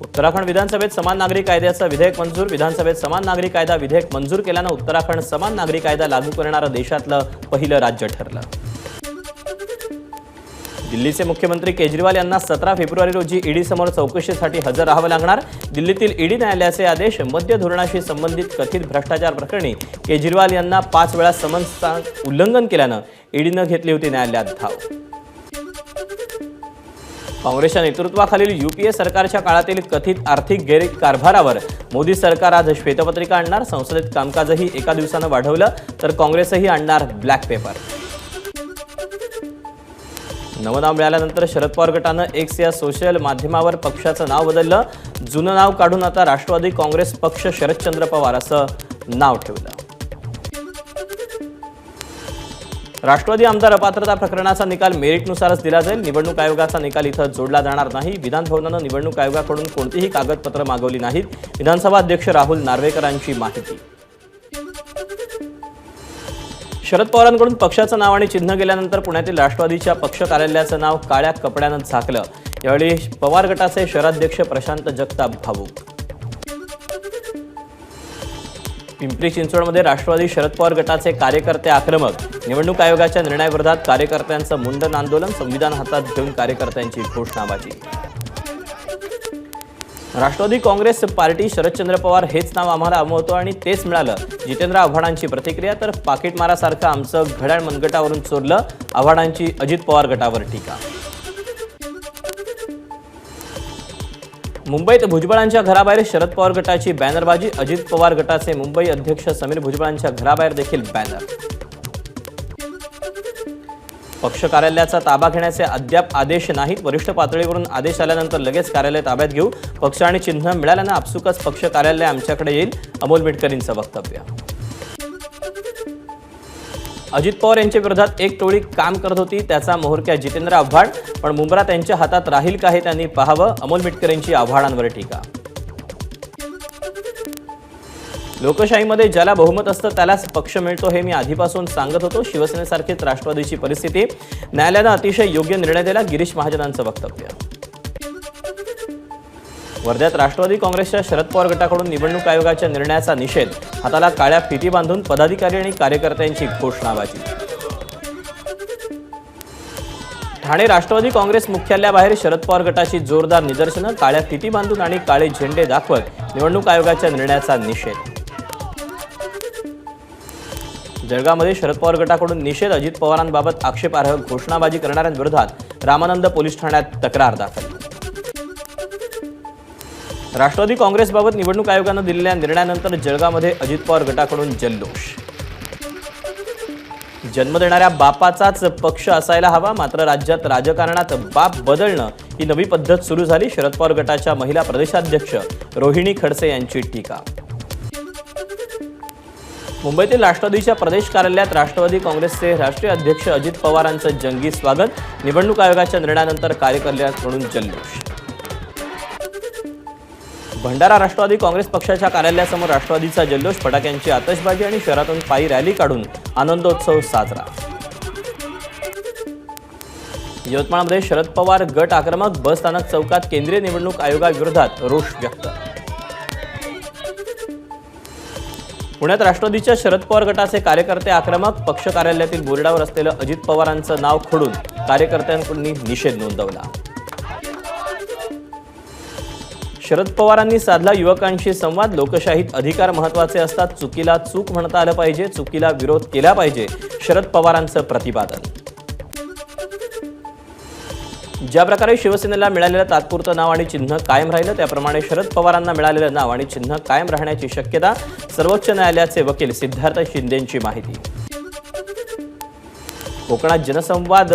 उत्तराखंड विधानसभेत समान नागरी कायद्याचं विधेयक मंजूर. विधानसभेत समान नागरी कायदा विधेयक मंजूर केल्यानं उत्तराखंड समान नागरी कायदा लागू करणारं देशातलं पहिलं राज्य ठरलं. दिल्लीचे मुख्यमंत्री केजरीवाल यांना सतरा फेब्रुवारी रोजी ईडी समोर चौकशीसाठी हजर राहावं लागणार. दिल्लीतील ईडी न्यायालयाचे आदेश मद्य धोरणाशी संबंधित कथित भ्रष्टाचार प्रकरणी केजरीवाल यांना पाच वेळा समन्सचा उल्लंघन केल्यानं ईडीनं घेतली होती न्यायालयात धाव. काँग्रेसच्या नेतृत्वाखालील युपीए सरकारच्या काळातील कथित आर्थिक गैरकारभारावर मोदी सरकार आज श्वेतपत्रिका आणणार. संसदेत कामकाजही एका दिवसानं वाढवलं तर काँग्रेसही आणणार ब्लॅक पेपर. नवं नाव मिळाल्यानंतर शरद पवार गटानं एक्स या सोशल माध्यमावर पक्षाचं नाव बदललं. जुनं नाव काढून आता राष्ट्रवादी काँग्रेस पक्ष शरदचंद्र पवार असं नाव ठेवलं. राष्ट्रवादी आमदार अपात्रता प्रकरणाचा निकाल मेरिटनुसारच दिला जाईल. निवडणूक आयोगाचा निकाल इथं जोडला जाणार नाही. विधानभवनानं निवडणूक आयोगाकडून कोणतीही कागदपत्रं मागवली नाहीत. विधानसभा अध्यक्ष राहुल नार्वेकरांची माहिती. शरद पवारांकडून पक्षाचं नाव आणि चिन्ह गेल्यानंतर पुण्यातील राष्ट्रवादीच्या पक्ष कार्यालयाचं नाव काळ्या कपड्यानं झाकलं. यावेळी पवार गटाचे शहराध्यक्ष प्रशांत जगताप भाऊक पिंपरी चिंचवडमध्ये राष्ट्रवादी शरद पवार गटाचे कार्यकर्ते आक्रमक. निवडणूक आयोगाच्या निर्णयाविरोधात कार्यकर्त्यांचं मुंडन आंदोलन संविधान हातात घेऊन कार्यकर्त्यांची घोषणाबाजी. राष्ट्रवादी काँग्रेस पार्टी शरदचंद्र पवार हेच नाव आम्हाला अमवतो आणि तेच मिळालं. जितेंद्र आव्हाडांची प्रतिक्रिया तर पाकिटमारासारखं आमचं घड्याळ मनगटावरून चोरलं आव्हाडांची अजित पवार गटावर टीका. मुंबईत भुजबळांच्या घराबाहेर शरद पवार गटाची बॅनरबाजी अजित पवार गटाचे मुंबई अध्यक्ष समीर भुजबळांच्या घराबाहेर देखील बॅनर. पक्ष कार्यालयाचा ताबा घेण्याचे अद्याप आदेश नाहीत. वरिष्ठ पातळीवरून आदेश आल्यानंतर लगेच कार्यालय ताब्यात घेऊ. पक्ष आणि चिन्ह मिळाल्यानं आपसुकच पक्ष कार्यालय आमच्याकडे येईल. अमोल मिटकरींचं वक्तव्य. अजित पवार यांच्या विरोधात एक टोळी काम करत होती त्याचा मोहरक्या जितेंद्र आव्हाड पण मुंब्रा त्यांच्या हातात राहील का हे त्यांनी पाहावं. अमोल मिटकरींची आव्हाडांवर टीका. लोकशाहीमध्ये ज्याला बहुमत असतं त्यालाच पक्ष मिळतो हे मी आधीपासून सांगत होतो. शिवसेनेसारखीच राष्ट्रवादीची परिस्थिती. न्यायालयानं अतिशय योग्य निर्णय दिला. गिरीश महाजनांचं वक्तव्य. वर्ध्यात राष्ट्रवादी काँग्रेसच्या शरद पवार गटाकडून निवडणूक आयोगाच्या निर्णयाचा निषेध. हाताला काळ्या फिती बांधून पदाधिकारी आणि कार्यकर्त्यांची घोषणाबाजी. ठाणे राष्ट्रवादी काँग्रेस मुख्यालयाबाहेर शरद पवार गटाची जोरदार निदर्शनं काळ्या फिती बांधून आणि काळे झेंडे दाखवत निवडणूक आयोगाच्या निर्णयाचा निषेध. जळगावमध्ये शरद पवार गटाकडून निषेध अजित पवारांबाबत आक्षेपार्ह घोषणाबाजी करणाऱ्यांविरोधात रामानंद पोलीस ठाण्यात तक्रार दाखल. राष्ट्रवादी काँग्रेसबाबत निवडणूक आयोगानं दिलेल्या निर्णयानंतर जळगावमध्ये अजित पवार गटाकडून जल्लोष. जन्म देणाऱ्या बापाचाच पक्ष असायला हवा मात्र राज्यात राजकारणात बाप बदलणं ही नवी पद्धत सुरू झाली. शरद पवार गटाच्या महिला प्रदेशाध्यक्ष रोहिणी खडसे यांची टीका. मुंबईतील राष्ट्रवादीच्या प्रदेश कार्यालयात राष्ट्रवादी काँग्रेसचे राष्ट्रीय अध्यक्ष अजित पवारांचं जंगी स्वागत. निवडणूक आयोगाच्या निर्णयानंतर कार्यकर्त्यांकडून जल्लोष. भंडारा राष्ट्रवादी काँग्रेस पक्षाच्या कार्यालयासमोर राष्ट्रवादीचा जल्लोष. फटाक्यांची आतषबाजी आणि शहरातून पायी रॅली काढून आनंदोत्सव साजरा. यवतमाळमध्ये शरद पवार गट आक्रमक बस स्थानक चौकात केंद्रीय निवडणूक आयोगाविरोधात रोष व्यक्त. पुण्यात राष्ट्रवादीच्या शरद पवार गटाचे कार्यकर्ते आक्रमक पक्ष कार्यालयातील बोर्डावर असलेलं अजित पवारांचं नाव खोडून कार्यकर्त्यांकडून निषेध नोंदवला. शरद पवारांनी साधला युवकांशी संवाद लोकशाहीत अधिकार महत्त्वाचे असतात चुकीला चूक म्हणता आलं पाहिजे चुकीला विरोध केला पाहिजे शरद पवारांचं प्रतिपादन. ज्या प्रकारे शिवसेनेला मिळालेलं तात्पुरतं नाव आणि चिन्ह कायम राहिलं त्याप्रमाणे शरद पवारांना मिळालेलं नाव आणि चिन्ह कायम राहण्याची शक्यता सर्वोच्च न्यायालयाचे वकील सिद्धार्थ शिंदेंची माहिती. कोकणात जनसंवाद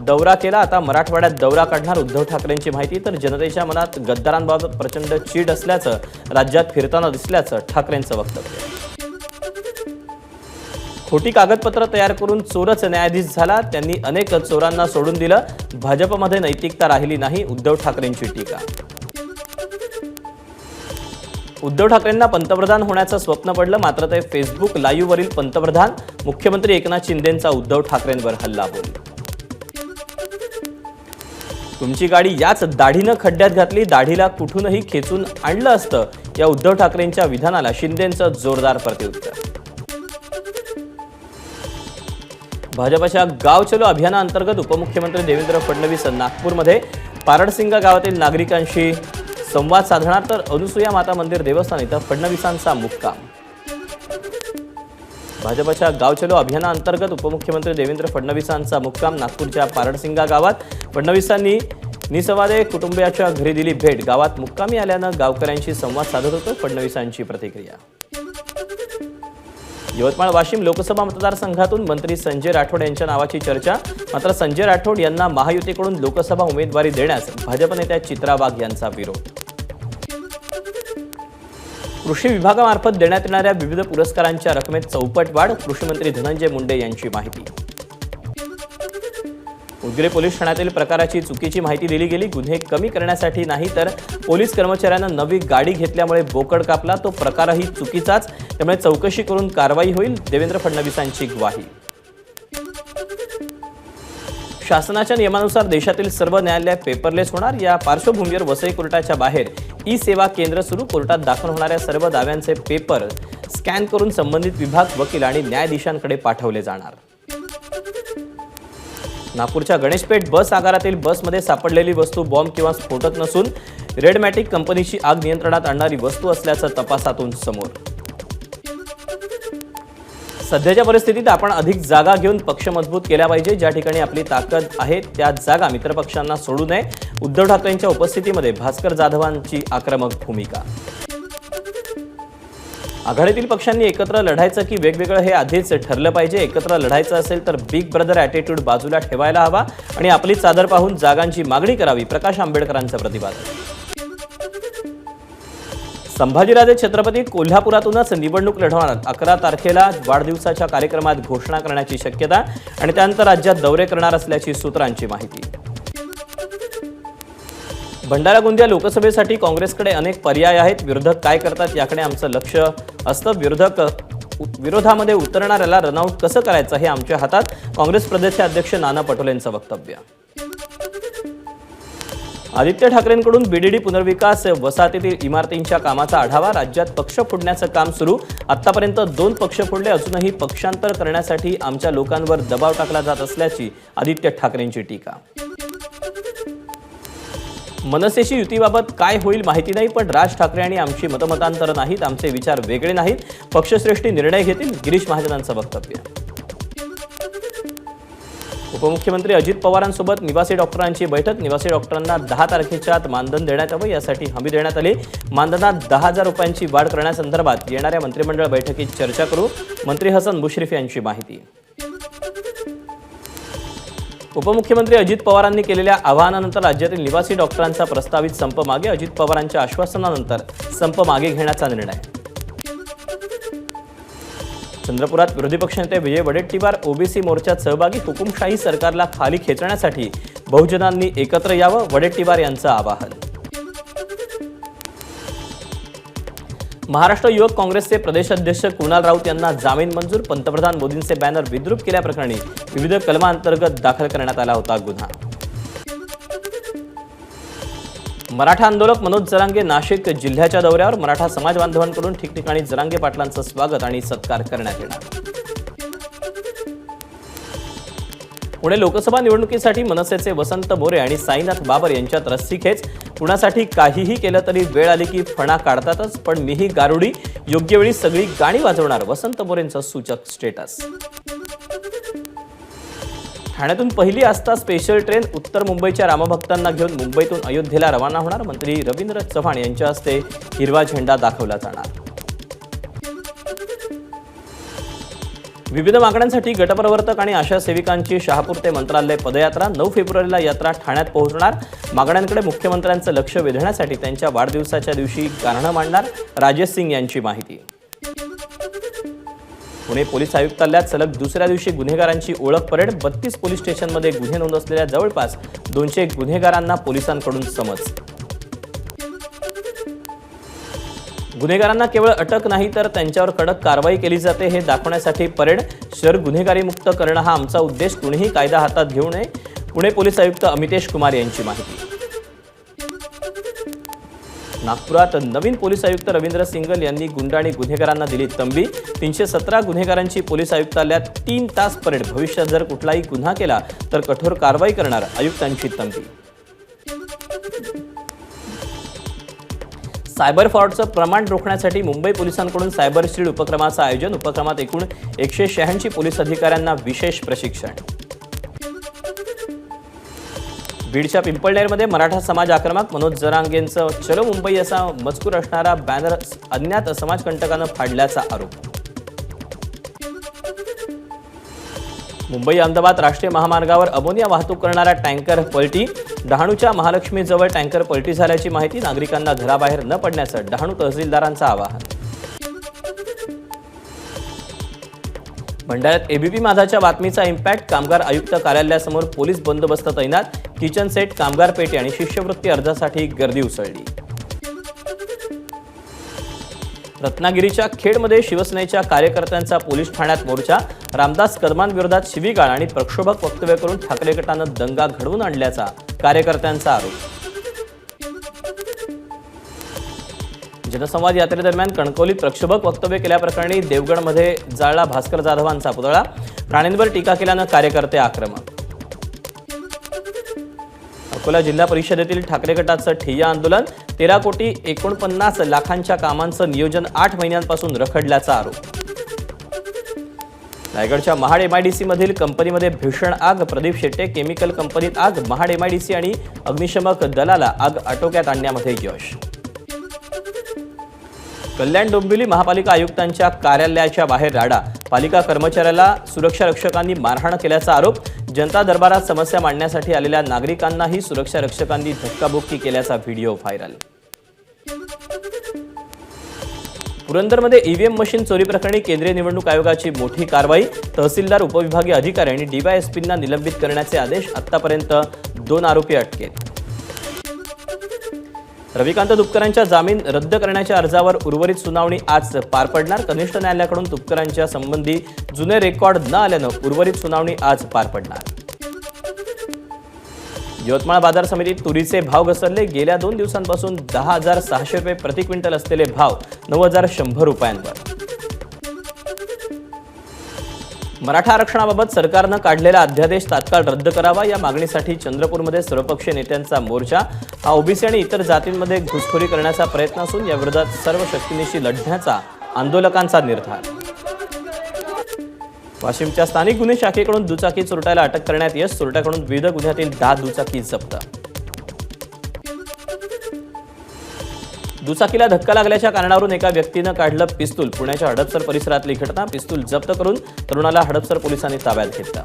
दौरा केला आता मराठवाड्यात दौरा काढणार उद्धव ठाकरेंची माहिती तर जनतेच्या मनात गद्दारांबाबत प्रचंड चीड असल्याचं राज्यात फिरताना दिसल्याचं ठाकरेंचं वक्तव्य. खोटी कागदपत्र तयार करून चोरच न्यायाधीश झाला. त्यांनी अनेक चोरांना सोडून दिलं. भाजपमध्ये नैतिकता राहिली नाही उद्धव ठाकरेंची टीका. उद्धव ठाकरेंना पंतप्रधान होण्याचं स्वप्न पडलं मात्र ते फेसबुक लाईव्हवरील पंतप्रधान मुख्यमंत्री एकनाथ शिंदेंचा उद्धव ठाकरेंवर हल्ला बोल. तुमची गाडी याच दाढीनं खड्ड्यात घातली दाढीला कुठूनही खेचून आणलं असतं या उद्धव ठाकरेंच्या विधानाला शिंदेंचं जोरदार प्रत्युत्तर भाजपच्या गाव चलो अभियानाअंतर्गत उपमुख्यमंत्री देवेंद्र फडणवीस नागपूरमध्ये पारडसिंगा गावातील नागरिकांशी संवाद साधणार तर अनुसुया माता मंदिर देवस्थान इथं फडणवीसांचा मुक्काम. भाजपच्या गाव चलो अभियानाअंतर्गत उपमुख्यमंत्री देवेंद्र फडणवीसांचा मुक्काम नागपूरच्या पारडसिंगा गावात. फडणवीसांनी निसवादे कुटुंबियाच्या घरी दिली भेट. गावात मुक्कामी आल्यानं गावकऱ्यांशी संवाद साधत होतो फडणवीसांची प्रतिक्रिया. यवतमाळ वाशिम लोकसभा मतदारसंघातून मंत्री संजय राठोड यांच्या नावाची चर्चा. मात्र संजय राठोड यांना महायुतीकडून लोकसभा उमेदवारी देण्यास भाजप नेत्या चित्रा वाघ यांचा विरोध. कृषी विभागामार्फत देण्यात येणाऱ्या विविध पुरस्कारांच्या रकमेत चौपट वाढ कृषीमंत्री धनंजय मुंडे यांची माहिती. उदगीर पोलीस ठाण्यातील प्रकाराची चुकीची माहिती दिली गेली. गुन्हे कमी करण्यासाठी नाही तर पोलीस कर्मचाऱ्यांना नवी गाडी घेतल्यामुळे बोकड कापला. तो प्रकारही चुकीचाच. त्यामुळे चौकशी करून कारवाई होईल. देवेंद्र फडणवीसांची ग्वाही. शासनाच्या नियमानुसार देशातील सर्व न्यायालय पेपरलेस होणार. या पार्श्वभूमीवर वसई कोर्टाच्या बाहेर ई सेवा केंद्र सुरू. कोर्टात दाखल होणाऱ्या सर्व दाव्यांचे पेपर स्कॅन करून संबंधित विभाग वकील आणि न्यायाधीशांकडे पाठवले जाणार. नागपूरच्या गणेशपेठ बस आगारातील बसमध्ये सापडलेली वस्तू बॉम्ब किंवा स्फोटक नसून रेडमॅटिक कंपनीची आग नियंत्रणात आणणारी वस्तू असल्याचं तपासातून समोर. सध्याच्या परिस्थितीत आपण अधिक जागा घेऊन पक्ष मजबूत केल्या पाहिजे. ज्या ठिकाणी आपली ताकद आहे त्या जागा मित्रपक्षांना सोडू नये. उद्धव ठाकरेंच्या उपस्थितीमध्ये भास्कर जाधवांची आक्रमक भूमिका. आघाडीतील पक्षांनी एकत्र लढायचं की वेगवेगळं हे आधीच ठरलं पाहिजे. एकत्र लढायचं असेल तर बिग ब्रदर ॲटिट्यूड बाजूला ठेवायला हवा आणि आपली चादर पाहून जागांची मागणी करावी. प्रकाश आंबेडकरांचं प्रतिपादन. संभाजीराजे छत्रपती कोल्हापुरातूनच निवडणूक लढवणार. अकरा तारखेला वाढदिवसाच्या कार्यक्रमात घोषणा करण्याची शक्यता आणि त्यानंतर राज्यात दौरे करणार असल्याची सूत्रांची माहिती. भंडारा गोंदिया लोकसभेसाठी काँग्रेसकडे अनेक पर्याय आहेत. विरोधक काय करतात याकडे आमचं लक्ष असतं. विरोधक विरोधामध्ये उतरणाऱ्याला रनआउट कसं करायचं हे आमच्या हातात. काँग्रेस प्रदेशाध्यक्ष नाना पटोलेंचं वक्तव्य. आदित्य ठाकरेंकडून बीडीडी पुनर्विकास वसाहतीतील इमारतींच्या कामाचा आढावा राज्यात पक्ष फोडण्याचं काम सुरू. आतापर्यंत दोन पक्ष फोडले अजूनही पक्षांतर करण्यासाठी आमच्या लोकांवर दबाव टाकला जात असल्याची आदित्य ठाकरेंची टीका. मनसेशी युतीबाबत काय होईल माहिती नाही पण राज ठाकरे आणि आमची मतमतांतर नाहीत आमचे विचार वेगळे नाहीत. पक्षश्रेष्ठी निर्णय घेतील गिरीश महाजनांचं वक्तव्य. उपमुख्यमंत्री अजित पवारांसोबत निवासी डॉक्टरांची बैठक निवासी डॉक्टरांना दहा तारखेच्या आत मानधन देण्यात यावं यासाठी हमी देण्यात आली. मानधनात दहा हजार रुपयांची वाढ करण्यासंदर्भात येणाऱ्या मंत्रिमंडळ बैठकीत चर्चा करू. मंत्री हसन मुश्रीफ यांची माहिती. उपमुख्यमंत्री अजित पवारांनी केलेल्या आवाहनानंतर राज्यातील निवासी डॉक्टरांचा प्रस्तावित संप मागे अजित पवारांच्या आश्वासनानंतर संप मागे घेण्याचा निर्णय. चंद्रपुरात विरोधी पक्षनेते विजय वडेट्टीवार ओबीसी मोर्चात सहभागी हुकुमशाही सरकारला खाली खेचण्यासाठी बहुजनांनी एकत्र यावं वडेट्टीवार यांचं आवाहन. महाराष्ट्र युवक काँग्रेसचे प्रदेशाध्यक्ष कुणाल राऊत यांना जामीन मंजूर पंतप्रधान मोदींचे बॅनर विद्रूप केल्याप्रकरणी विविध कलमांतर्गत दाखल करण्यात आला होता गुन्हा. मराठा आंदोलक मनोज जरांगे नाशिक जिल्ह्याच्या दौऱ्यावर मराठा समाज बांधवांकडून ठिकठिकाणी जरांगे पाटलांचं स्वागत आणि सत्कार करण्यात येणार. पुणे लोकसभा निवडणुकीसाठी मनसेचे वसंत मोरे आणि साईनाथ बाबर यांच्यात रस्सीखेच कुणासाठी काहीही केलं तरी वेळ आली की फणा काढतातच पण मीही गारुडी. योग्य वेळी सगळी गाणी वाजवणार वसंत मोरेंचं सूचक स्टेटस. ठाण्यातून पहिली आस्था स्पेशल ट्रेन उत्तर मुंबईच्या रामभक्तांना घेऊन मुंबईतून अयोध्येला रवाना होणार मंत्री रवींद्र चव्हाण यांच्या हस्ते हिरवा झेंडा दाखवला जाणार. विविध मागण्यांसाठी गटप्रवर्तक आणि आशा सेविकांची शहापूर ते मंत्रालय पदयात्रा नऊ फेब्रुवारीला यात्रा ठाण्यात पोहोचणार. मागण्यांकडे मुख्यमंत्र्यांचं लक्ष वेधण्यासाठी त्यांच्या वाढदिवसाच्या दिवशी कारणं मांडणार राजेश सिंग यांची माहिती. पुणे पोलीस आयुक्तालयात सलग दुसऱ्या दिवशी गुन्हेगारांची ओळख परेड. बत्तीस पोलीस स्टेशनमध्ये गुन्हे नोंद असलेल्या जवळपास दोनशे गुन्हेगारांना पोलिसांकडून समज. गुन्हेगारांना केवळ अटक नाही तर त्यांच्यावर कडक कारवाई केली जाते हे दाखवण्यासाठी परेड शहर गुन्हेगारी मुक्त करणं हा आमचा उद्देश. कुणीही कायदा हातात घेऊ नये. पुणे पोलीस आयुक्त अमितेश कुमार यांची माहिती. नागपुरात नवीन पोलीस आयुक्त रवींद्र सिंगल यांनी गुंड आणि गुन्हेगारांना दिली तंबी. तीनशे सतरा गुन्हेगारांची पोलीस आयुक्तालयात तीन तास परेड. भविष्यात जर कुठलाही गुन्हा केला तर कठोर कारवाई करणार आयुक्तांची तंबी. सायबर फ्रॉडचं प्रमाण रोखण्यासाठी मुंबई पोलिसांकडून सायबर शील्ड उपक्रमाचं आयोजन. उपक्रमात एकूण एकशे शहाऐंशी पोलीस अधिकाऱ्यांना विशेष प्रशिक्षण. बीडच्या पिंपळनेरमध्ये मराठा समाज आक्रमक. मनोज जरांगेंचं चलो मुंबई असा मजकूर असणारा बॅनर अज्ञात समाजकंटकानं फाडल्याचा आरोप. मुंबई अहमदाबाद राष्ट्रीय महामार्गावर अमोनिया वाहतूक करणारा टँकर पलटी डहाणूच्या महालक्ष्मीजवळ टँकर पलटी झाल्याची माहिती नागरिकांना घराबाहेर न पडण्याचं डहाणू तहसीलदारांचं आवाहन. भंडाऱ्यात एबीपी माझाच्या बातमीचा इम्पॅक्ट कामगार आयुक्त कार्यालयासमोर पोलीस बंदोबस्त तैनात किचन सेट कामगार पेटी आणि शिष्यवृत्ती अर्जासाठी गर्दी उसळली. रत्नागिरीच्या खेडमध्ये शिवसेनेच्या कार्यकर्त्यांचा पोलीस ठाण्यात मोर्चा रामदास कदमांविरोधात शिवीगाळ आणि प्रक्षोभक वक्तव्य करून ठाकरे गटानं दंगा घडवून आणल्याचा कार्यकर्त्यांचा आरोप. जनसंवाद यात्रेदरम्यान कणकवलीत प्रक्षोभक वक्तव्य केल्याप्रकरणी देवगडमध्ये जाळला भास्कर जाधवांचा पुतळा. प्राण्यांवर टीका केल्यानं कार्यकर्ते आक्रमक अकोला जिल्हा परिषदेतील ठाकरे गटाचं ठिय्या आंदोलन तेरा कोटी एकोणपन्नास लाखांच्या कामांचं नियोजन आठ महिन्यांपासून रखडल्याचा आरोप. रायगडच्या महाड एमआयडीसी मधील कंपनीमध्ये भीषण आग प्रदीप शेट्टे केमिकल कंपनीत आग महाड एमआयडीसी आणि अग्निशमक दलाला आग आटोक्यात आणण्यामध्ये यश. कल्याण डोंबिवली महापालिका आयुक्तांच्या कार्यालयाच्या बाहेर राडा पालिका कर्मचाऱ्याला सुरक्षा रक्षकांनी मारहाण केल्याचा आरोप जनता दरबारात समस्या मांडण्यासाठी आलेल्या नागरिकांनाही सुरक्षा रक्षकांनी धक्काबुक्की केल्याचा व्हिडिओ व्हायरल. पुरंदरमध्ये ईव्हीएम मशीन चोरी प्रकरणी केंद्रीय निवडणूक आयोगाची मोठी कारवाई. तहसीलदार उपविभागीय अधिकारी आणि डीवायएसपींना निलंबित करण्याचे आदेश आतापर्यंत दोन आरोपी अटकेत. रविकांत तुपकरांच्या जामीन रद्द करण्याच्या अर्जावर उर्वरित सुनावणी आज पार पडणार. कनिष्ठ न्यायालयाकडून तुपकरांच्या संबंधी जुने रेकॉर्ड न आल्यानं उर्वरित सुनावणी आज पार पडणार. यवतमाळ बाजार समितीत तुरीचे भाव घसरले. गेल्या दोन दिवसांपासून दहा हजार सहाशे रुपये प्रति क्विंटल असलेले भाव नऊ हजार शंभर रुपयांवर. मराठा आरक्षणाबाबत सरकारनं काढलेला अध्यादेश तात्काळ रद्द करावा. या मागणीसाठी चंद्रपूरमध्ये सर्वपक्षीय नेत्यांचा मोर्चा हा ओबीसी आणि इतर जातींमध्ये घुसखोरी करण्याचा प्रयत्न असून या विरोधात सर्व शक्तीनिशी लढण्याचा आंदोलकांचा निर्धार. वाशिमच्या स्थानिक गुन्हे शाखेकडून दुचाकी चोरट्याला अटक करण्यात यश चोरट्याकडून विविध गुन्ह्यातील दहा दुचाकी जप्त दुचाकीला धक्का लागल्याच्या कारणावरून एका व्यक्तीनं काढलं पिस्तूल. पुण्याच्या हडपसर परिसरातली घटना पिस्तूल जप्त करून तरुणाला हडपसर पोलिसांनी ताब्यात घेतला.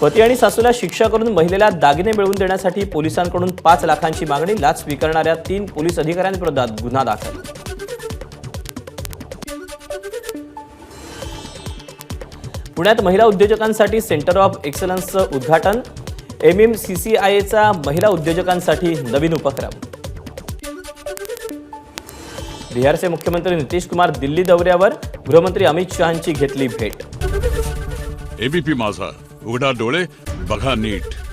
पती आणि सासूला शिक्षा करून महिलेला दागिने मिळवून देण्यासाठी पोलिसांकडून पाच लाखांची मागणी लाच स्वीकारणाऱ्या तीन पोलीस अधिकाऱ्यांविरोधात गुन्हा दाखल. पुण्यात महिला उद्योजकांसाठी सेंटर ऑफ एक्सलन्सचं उद्घाटन एम एम सी सी महिला उद्योजकांसाठी नवीन उपक्रम. बिहारचे मुख्यमंत्री नितीश कुमार दिल्ली दौऱ्यावर गृहमंत्री अमित शहांची घेतली भेट. एबीपी माझा. उघडा डोळे बघा नीट.